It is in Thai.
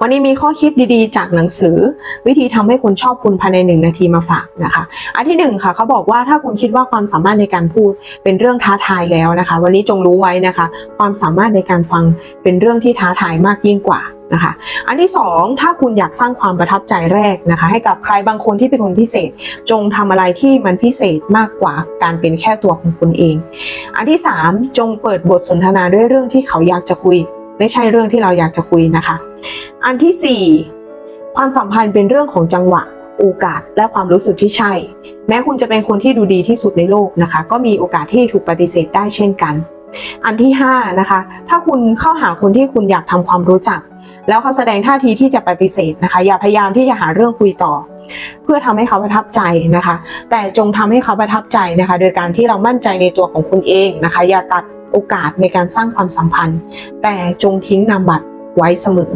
วันนี้มีข้อคิดดีๆ จากหนังสือ วิธีทำให้คนชอบคุณภายในหนึ่งนาทีมาฝากนะคะ อันที่หนึ่งค่ะเขาบอกว่าถ้าคุณคิดว่าความสามารถในการพูดเป็นเรื่องท้าทายแล้วนะคะ วันนี้จงรู้ไว้นะคะ ความสามารถในการฟังเป็นเรื่องที่ท้าทายมากยิ่งกว่านะคะ อันที่สองถ้าคุณอยากสร้างความประทับใจแรกนะคะ ให้กับใครบางคนที่เป็นคนพิเศษ จงทำอะไรที่มันพิเศษมากกว่าการเป็นแค่ตัวของคุณเอง อันที่สามจงเปิดบทสนทนาด้วยเรื่องที่เขาอยากจะคุย ไม่ใช่เรื่องที่เราอยากจะคุยนะคะ อันที่สี่ความสัมพันธ์เป็นเรื่องของจังหวะ โอกาสและความรู้สึกที่ใช่ แม้คุณจะเป็นคนที่ดูดีที่สุดในโลกนะคะ ก็มีโอกาสที่ถูกปฏิเสธได้เช่นกัน อันที่ห้านะคะ ถ้าคุณเข้าหาคนที่คุณอยากทำความรู้จัก แล้วเขาแสดงท่าทีที่จะปฏิเสธนะคะ อย่าพยายามที่จะหาเรื่องคุยต่อเพื่อทำให้เขาประทับใจนะคะ แต่จงทำให้เขาประทับใจนะคะ โดยการที่เรามั่นใจในตัวของคุณเองนะคะ อย่าตัด โอกาสในการสร้างความสัมพันธ์ แต่จงทิ้งนามบัตรไว้เสมอ